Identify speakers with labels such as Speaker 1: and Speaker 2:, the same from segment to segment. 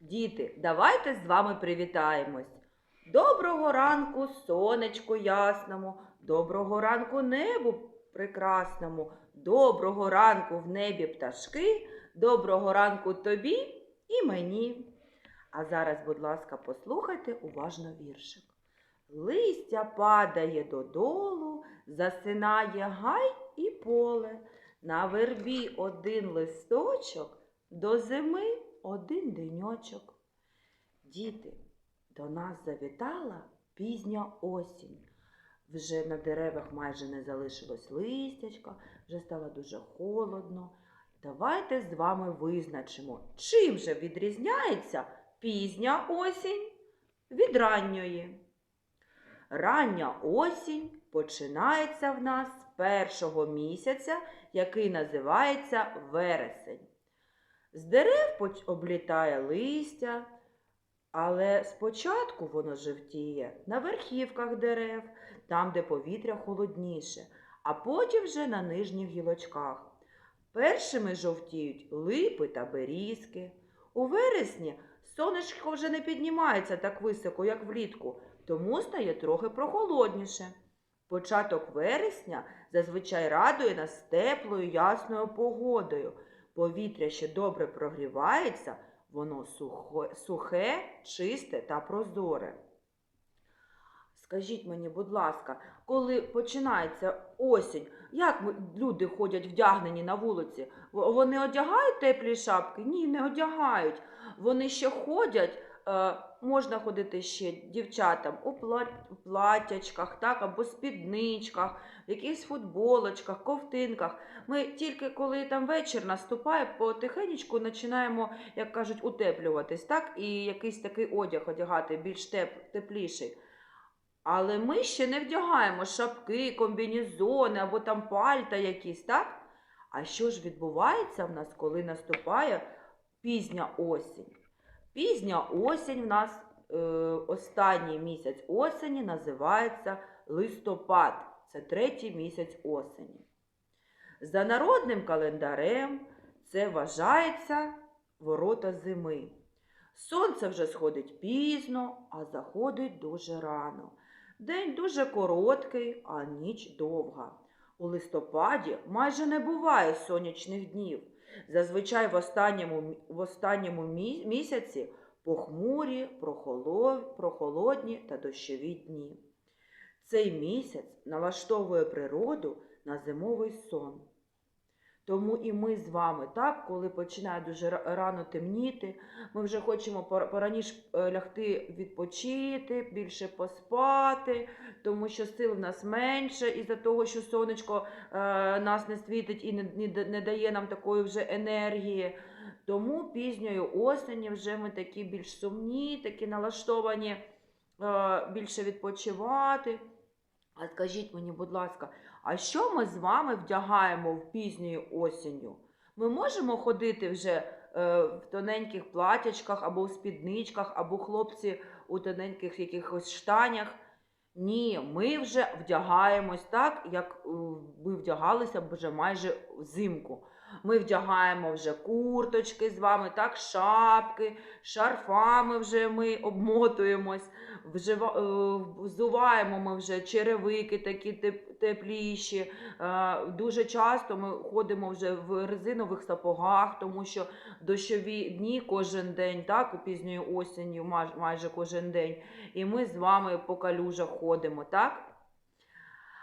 Speaker 1: Діти, давайте з вами привітаємось. Доброго ранку, сонечку ясному, доброго ранку небу прекрасному, доброго ранку в небі пташки, доброго ранку тобі і мені. А зараз, будь ласка, послухайте уважно віршик. Листя падає додолу, засинає гай і поле. На вербі один листочок, до зими один деньочок. Діти, до нас завітала пізня осінь. Вже на деревах майже не залишилось листячка, вже стало дуже холодно. Давайте з вами визначимо, чим же відрізняється пізня осінь від ранньої. Рання осінь починається в нас з першого місяця, який називається вересень. З дерев облітає листя, але спочатку воно жовтіє на верхівках дерев, там, де повітря холодніше, а потім вже на нижніх гілочках. Першими жовтіють липи та берізки. У вересні сонечко вже не піднімається так високо, як влітку, тому стає трохи прохолодніше. Початок вересня зазвичай радує нас теплою ясною погодою. Повітря ще добре прогрівається, воно сухе, сухе, чисте та прозоре. Скажіть мені, будь ласка, коли починається осінь, як люди ходять вдягнені на вулиці? Вони одягають теплі шапки? Ні, не одягають. Вони ще ходять, е, можна ходити ще дівчатам у платячках, так, або спідничках, в якихось футболочках, ковтинках. Ми тільки коли там вечір наступає, потихеньку починаємо, як кажуть, утеплюватись, так, і якийсь такий одяг одягати більш теп, тепліший. Але ми ще не вдягаємо шапки, комбінезони або там пальта якісь, так? А що ж відбувається в нас, коли наступає пізня осінь? Пізня осінь в нас е, останній місяць осені називається листопад. Це третій місяць осені. За народним календарем це вважається ворота зими. Сонце вже сходить пізно, а заходить дуже рано. День дуже короткий, а ніч довга. У листопаді майже не буває сонячних днів. Зазвичай в останньому, в останньому місяці похмурі, прохолодні та дощові дні. Цей місяць налаштовує природу на зимовий сон. Тому і ми з вами, так, коли починає дуже рано темніти, ми вже хочемо пора- пораніше е, лягти відпочити, більше поспати, тому що сил в нас менше із-за того, що сонечко е, нас не світить і не, не, не дає нам такої вже енергії. Тому пізньої осені вже ми такі більш сумні, такі налаштовані е, більше відпочивати. А скажіть мені, будь ласка, а що ми з вами вдягаємо в пізньою осінню? Ми можемо ходити вже е, в тоненьких платячках або в спідничках, або хлопці у тоненьких якихось штанях. Ні, ми вже вдягаємось так, як е, ми вдягалися вже майже взимку. Ми вдягаємо вже курточки з вами, так, шапки, шарфами вже ми обмотуємось, вжива, е, взуваємо ми вже черевики такі теп- тепліші. Е, Дуже часто ми ходимо вже в резинових сапогах, тому що дощові дні кожен день, так, пізньої осінню, май- майже кожен день. І ми з вами по калюжах ходимо, так?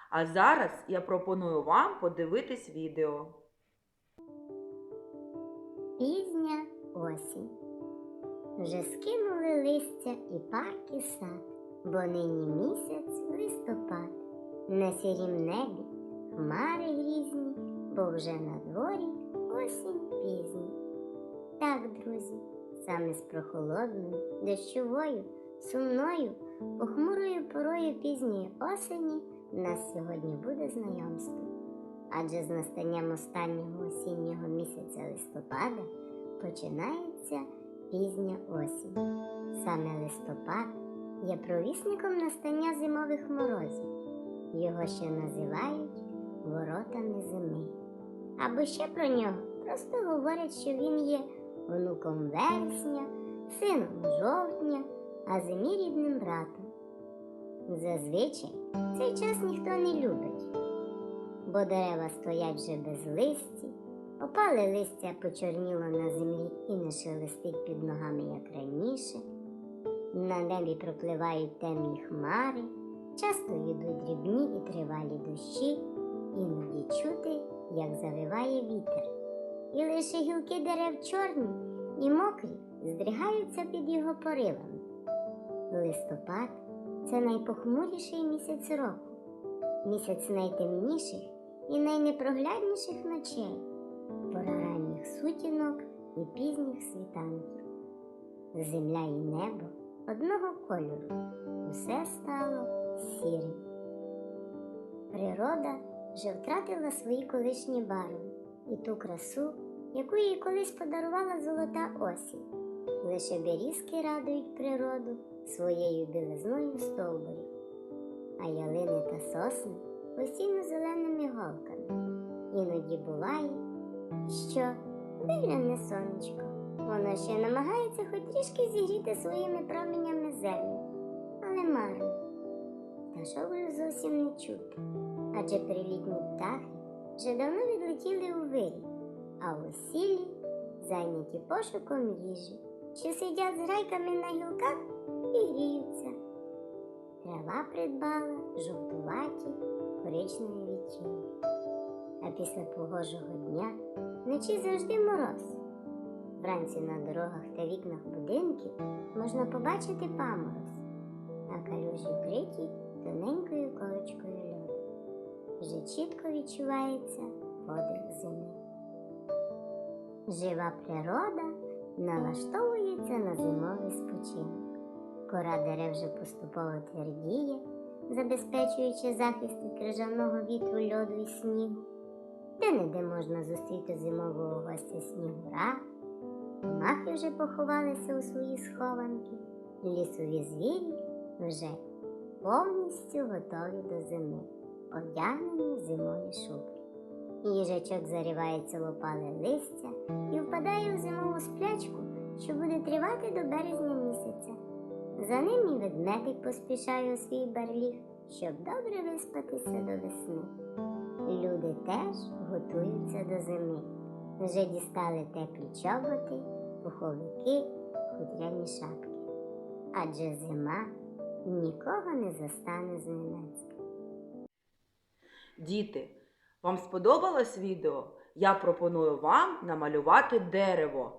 Speaker 1: А зараз я пропоную вам подивитись відео.
Speaker 2: Пізня осінь. Вже скинули листя і парк, і сад, бо нині місяць листопад. На сірім небі хмари грізні, бо вже на дворі осінь пізня. Так, друзі, саме з прохолодною, дощовою, сумною, похмурою порою пізньої осені нас сьогодні буде знайомство. Адже з настанням останнього осіннього місяця листопада починається пізня осінь. Саме листопад є провісником настання зимових морозів. Його ще називають воротами зими. Або ще про нього просто говорять, що він є онуком вересня, сином жовтня, а зимі рідним братом. Зазвичай цей час ніхто не любить, бо дерева стоять вже без листі, опале листя почорніло на землі і не шелестить під ногами, як раніше. На небі пропливають темні хмари, часто йдуть дрібні і тривалі дощі, іноді чути, як завиває вітер. І лише гілки дерев чорні і мокрі здригаються під його поривами. Листопад це найпохмуріший місяць року, місяць найтемніших і найнепроглядніших ночей, пора ранніх сутінок і пізніх світанків. Земля і небо одного кольору, усе стало сірим. Природа вже втратила свої колишні барви і ту красу, яку їй колись подарувала золота осінь. Лише берізки радують природу своєю білизною стовбурів, а ялини та сосни постійно зеленими голками. Іноді буває, що вигляне сонечко. Воно ще намагається хоч трішки зігріти своїми променями землю, але марно. Пташок вже зовсім не чути, адже прилітні птахи вже давно відлетіли у вирій, а у зайняті пошуком їжі, що сидять з грайками на гілках і гріються. Трава придбала жовтуваті коричневі відтінки. А після погожого дня вночі завжди мороз. Вранці на дорогах та вікнах будинків можна побачити памороз, а калюжі вкриті тоненькою колочкою льоду. Вже чітко відчувається подих зими. Жива природа налаштовується на зимовий спочинок. Кора дерев вже поступово твердіє, забезпечуючи захист від крижаного вітру льоду і снігу. Де-не-де можна зустріти зимового гостя снігура. Махи вже поховалися у свої схованки, лісові звірі вже повністю готові до зими, одягнені зимові шубки. Їжачок заривається в листя і впадає у зимову сплячку, що буде тривати до березня. За ним і ведмедик поспішає у свій барліг, щоб добре виспатися до весни. Люди теж готуються до зими. Вже дістали теплі чоботи, пуховики, хутряні шапки. Адже зима нікого не застане зненацька.
Speaker 1: Діти, вам сподобалось відео? Я пропоную вам намалювати дерево,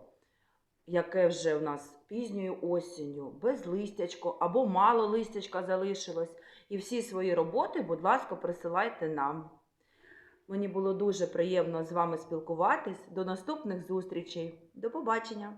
Speaker 1: яке вже у нас пізньою осінню, без листячко або мало листячка залишилось. І всі свої роботи, будь ласка, присилайте нам. Мені було дуже приємно з вами спілкуватись. До наступних зустрічей. До побачення!